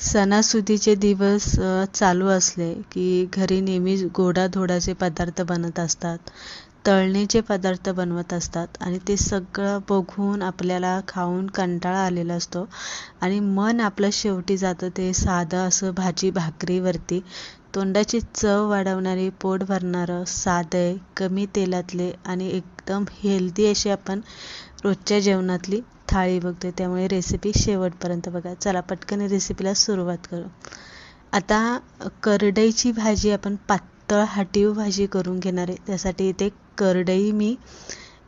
सणासुदीचे दिवस चालू असले की घरी नेहमी गोडाधोडाचे पदार्थ बनत असतात तळणीचे पदार्थ बनवत असतात आणि ते सगळं बघून आपल्याला खाऊन कंटाळा आलेला असतो आणि मन आपलं शेवटी जातं ते साधं असं भाजी भाकरीवरती. तोंडाची चव वाढवणारी पोट भरणारं साधं कमी तेलातले आणि एकदम हेल्दी अशी आपण रोजच्या जेवणातली थाळी बघतोय त्यामुळे रेसिपी शेवटपर्यंत बघा. चला पटकन रेसिपीला सुरुवात करू. आता करडईची भाजी आपण पातळ हाटीव भाजी करून घेणार आहे. त्यासाठी इथे करडई मी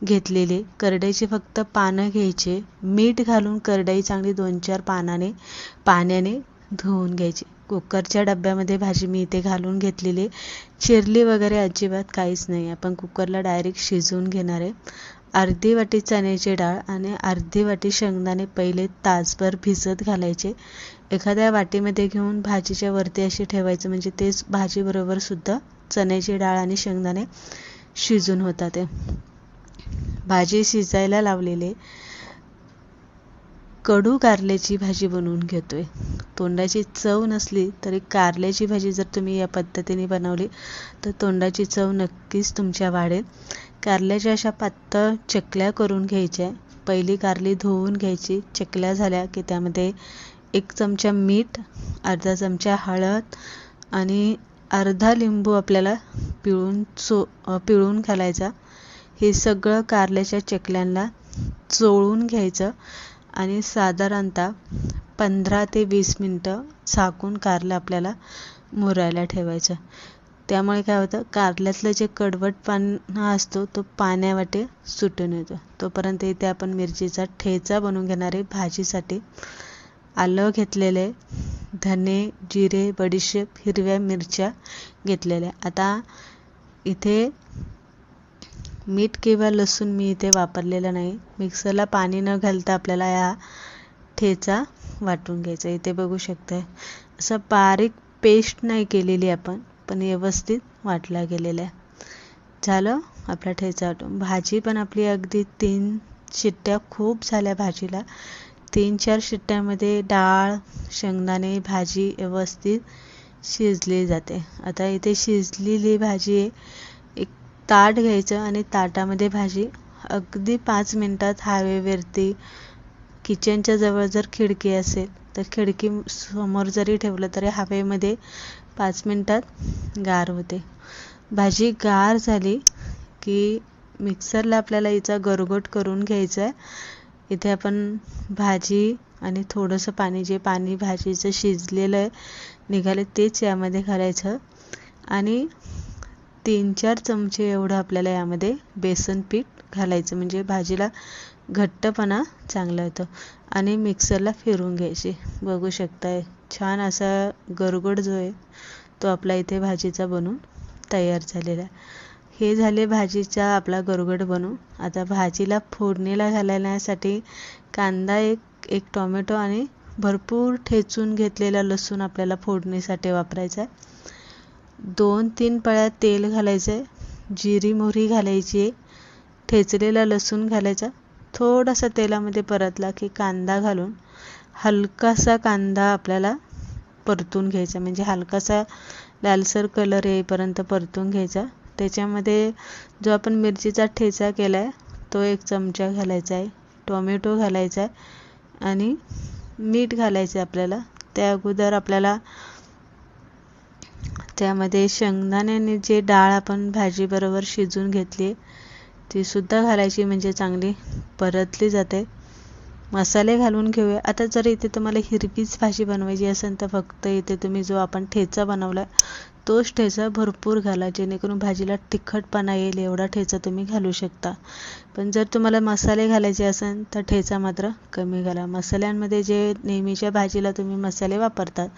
घेतलेली करडईची फक्त पानं घ्यायचे. मीठ घालून करडई चांगली दोन चार पानाने पाण्याने धुवून घ्यायची. कुकरच्या डब्यामध्ये भाजी मी इथे घालून घेतलेली चिरली वगैरे अजिबात काहीच नाही. आपण कुकरला डायरेक्ट शिजवून घेणार आहे. अर्धी वाटी चण्याची डाळ आणि अर्धी वाटी शेंगदाणे पहिले तासभर भिजत घालायचे. एखाद्या वाटीमध्ये घेऊन भाजीच्या वरती अशी ठेवायचं म्हणजे तेच भाजीबरोबर सुद्धा चण्याची डाळ आणि शेंगदाणे शिजून होतात. ते भाजी शिजायला लावलेले कडू कारल्याची भाजी बनवून घेतोय. तोंडाची चव नसली तरी कारल्याची भाजी जर तुम्ही या पद्धतीने बनवली तर तोंडाची चव नक्कीच तुमच्या वाढेल. कारल्याच्या अशा पातळ चकल्या करून घ्यायच्या पहिली कारली धुवून घ्यायची चकल्या झाल्या की त्यामध्ये एक चमचा मीठ अर्धा चमचा हळद आणि अर्धा लिंबू आपल्याला पिळून चो पिळून घालायचा. हे सगळं कारल्याच्या चकल्यांना चोळून घ्यायचं आणि साधारणतः पंधरा ते वीस मिनटं झाकून कारलं आपल्याला मुरायला ठेवायचं. त्यामुळे काय होतं कारल्यातलं जे कडवट पाना असतो तो पाण्यावाटे सुटून येतो. तोपर्यंत इथे आपण मिरचीचा ठेचा बनवून घेणारे भाजीसाठी. आलं घेतलेले धने जिरे बडीशेप हिरव्या मिरच्या घेतलेल्या आता इथे मीठ किंवा लसूण मी इथे वापरलेलं नाही. मिक्सरला पाणी न घालता आपल्याला या ठेचा वाटून घ्यायचा इथे बघू शकताय. असं बारीक पेस्ट नाही केलेली आपण. पण व्यवस्थित वाटला गेलेला आहे झालं आपला ठेचा वाटून भाजी पण आपली अगदी तीन शिट्ट्या खूप झाल्या भाजीला. तीन चार शिट्ट्यामध्ये डाळ शेंगदाणे भाजी व्यवस्थित शिजली जाते. आता इथे शिजलेली भाजी आहे एक ताट घ्यायचं आणि ताटामध्ये भाजी अगदी पाच मिनटात हवेवरती किचनच्या जवळ जर खिडकी असेल तर खिडकी समोर जरी ठेवलं तरी हवेमध्ये पाच मिनटात गार होते. भाजी गार झाली की मिक्सरला आपल्याला हिचा गरगोट करून घ्यायचा आहे. इथे आपण भाजी आणि थोडंसं पाणी जे पाणी भाजीचं शिजलेलं आहे निघाले तेच यामध्ये घालायचं. आणि तीन चार चमचे एवढं आपल्याला यामध्ये बेसन पीठ घालायचं. म्हणजे भाजीला घट्टपणा चांगला येतो. आणि मिक्सरला फिरून घ्यायची. बघू शकताय. छान असा गरगड जो आहे तो आपला इथे भाजीचा बनून तयार झालेला आहे. हे झाले भाजीचा आपला गरगड बनवून आता भाजीला फोडणीला घालण्यासाठी कांदा एक एक टोमॅटो आणि भरपूर ठेचून घेतलेला लसूण आपल्याला फोडणीसाठी वापरायचा आहे. दोन तीन पळ्या तेल घालायचं आहे जिरी मोहरी घालायची आहे. ठेचलेला लसूण घालायचा. थोडासा तेलामध्ये परतला की कांदा घालून हलकासा कांदा आपल्याला परतून घ्यायचा. म्हणजे हलकासा लालसर कलर येईपर्यंत परतून घ्यायचा. त्याच्यामध्ये जो आपण मिरचीचा ठेचा केला आहे तो एक चमचा घालायचा आहे. टोमॅटो घालायचा आहे आणि मीठ घालायचं आहे आपल्याला. त्या अगोदर आपल्याला त्यामध्ये शेंगदाण्याने जे डाळ आपण भाजीबरोबर शिजून घेतली आहे तीसुद्धा घालायची म्हणजे चांगली परतली जाते. मसाले घालून घेऊया. आता जर इथे तुम्हाला हिरवीच भाजी बनवायची असेल तर फक्त इथे तुम्ही जो आपण ठेचा बनवला तोच ठेचा भरपूर घाला जेणेकरून भाजीला तिखटपणा येईल एवढा ठेचा तुम्ही घालू शकता. पण जर तुम्हाला मसाले घालायचे असेल तर ठेचा मात्र कमी घाला. मसाल्यांमध्ये जे नेहमीच्या भाजीला तुम्ही मसाले वापरतात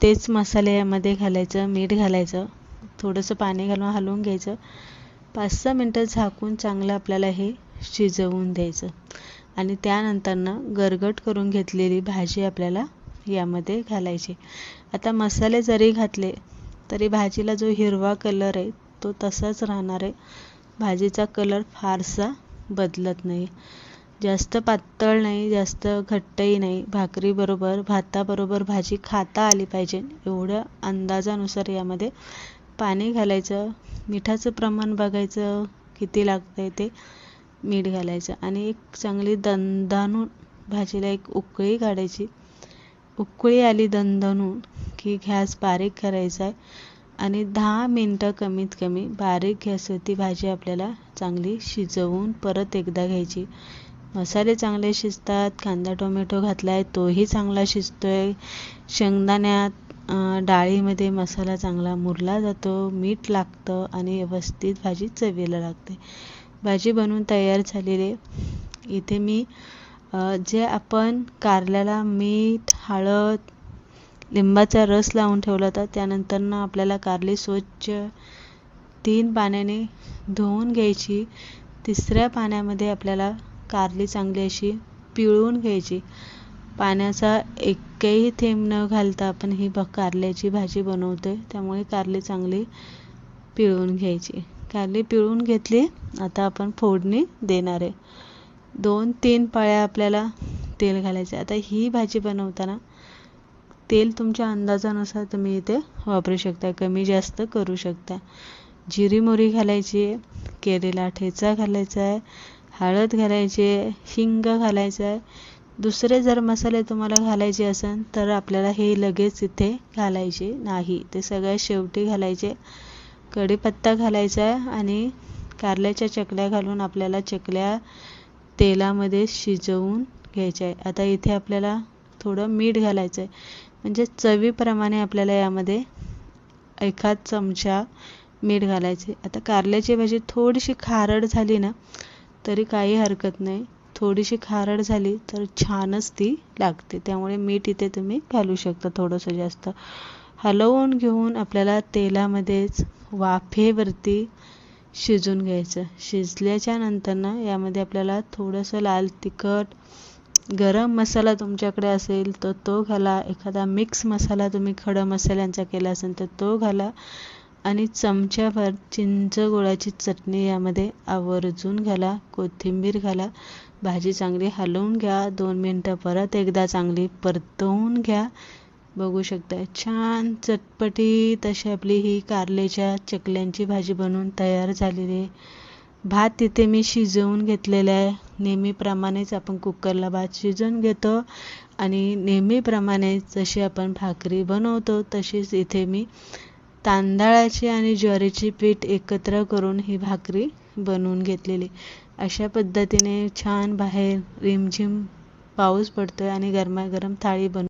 तेच मसाले यामध्ये घालायचं मीठ घालायचं थोडंसं पाणी घालून हलवून घ्यायचं. पाच सहा मिनटं झाकून चांगलं आपल्याला हे शिजवून द्यायचं. आणि त्यानंतरनं गरगट करून घेतलेली भाजी आपल्याला यामध्ये घालायची. आता मसाले जरी घातले तरी भाजीला जो हिरवा कलर आहे तो तसाच राहणार आहे. भाजीचा कलर फारसा बदलत नाही. जास्त पातळ नाही जास्त घट्टही नाही. भाकरीबरोबर भाताबरोबर भाजी खाता आली पाहिजे एवढं अंदाजानुसार यामध्ये पाणी घालायचं मिठाचं प्रमाण बघायचं किती लागतं आहे ते मीठ घालायचं. आणि एक चांगली दणदणून भाजीला एक उकळी काढायची. उकळी आली दणदणून की गॅस बारीक करायचा आहे. आणि दहा मिनटं कमीत कमी बारीक गॅसवरती भाजी आपल्याला चांगली शिजवून परत एकदा घ्यायची. मसाले चांगले शिजतात कांदा टोमॅटो घातला आहे तोही चांगला शिजतो आहे शेंगदाण्यात डाळीमध्ये मसाला चांगला मुरला जातो मीठ लागतं आणि व्यवस्थित भाजी चवीला लागते. भाजी बनवून तयार झालेली. इथे मी जे आपण कारल्याला मीठ हळद लिंबाचा रस लावून ठेवला होता त्यानंतर ना आपल्याला कारली स्वच्छ तीन पाण्याने धुवून घ्यायची. तिसऱ्या पाण्यामध्ये आपल्याला कारली चांगली अशी पिळून घ्यायची. पाण्याचा एकही थेंब न घालता आपण ही भ कारल्याची भाजी बनवतोय. त्यामुळे कारली चांगली पिळून घ्यायची. कारली पिळून घेतली आता आपण फोडणी देणार आहे. दोन तीन पाळ्या आपल्याला तेल घालायचे आता ही भाजी बनवताना तेल तुमच्या अंदाजानुसार तुम्ही इथे वापरू शकता कमी जास्त करू शकता. जिरी मोरी घालायची आहे केलेला ठेचा घालायचा आहे हळद घालायची आहे हिंग घालायचं आहे. दुसरे जर मसाले तुम्हाला घालायचे असेल तर आपल्याला हे लगेच इथे घालायचे नाही. ते सगळ्यात शेवटी घालायचे. कढीपत्ता घालायचा आहे आणि कारल्याच्या चकल्या घालून आपल्याला चकल्या तेलामध्ये शिजवून घ्यायच्या आहे आता इथे आपल्याला थोडं मीठ घालायचं आहे. म्हणजे चवीप्रमाणे आपल्याला यामध्ये एखाद चमचा मीठ घालायचे. आता कारल्याची भाजी थोडीशी खारड झाली ना तरी काही हरकत नाही. थोडीशी खारड झाली तर छानच ती लागते. त्यामुळे मीठ इथे तुम्ही घालू शकता थोडंसं जास्त. हलवून घेऊन आपल्याला तेलामध्येच वाफेवरती शिजून घ्यायचं. शिजल्याच्या नंतरनं यामध्ये आपल्याला थोडंसं लाल तिखट गरम मसाला तुमच्याकडे असेल तर तो घाला. एखादा मिक्स मसाला तुम्ही खडं मसाल्यांचा केला असेल तर तो घाला. आणि चमच्याभर चिंच गोळाची चटणी यामध्ये आवर्जून घाला. कोथिंबीर घाला. भाजी चांगली हलवून घ्या. दोन मिनटं परत एकदा चांगली परतवून घ्या. बघू शकता छान चटपटीत अशी आपली ही कारलेच्या चकल्यांची भाजी बनवून तयार झालेली आहे. भात तिथे मी शिजवून घेतलेला आहे. नेहमीप्रमाणेच आपण कुकरला भात शिजवून घेतो आणि नेहमीप्रमाणे जशी आपण भाकरी बनवतो तशीच इथे मी तांदळाची आणि ज्वारीची पीठ एकत्र करून ही भाकरी बनवून घेतलेली अशा पद्धतीने छान बाहेर रिमझिम पाऊस पडतोय आणि गरमागरम थाळी बनवून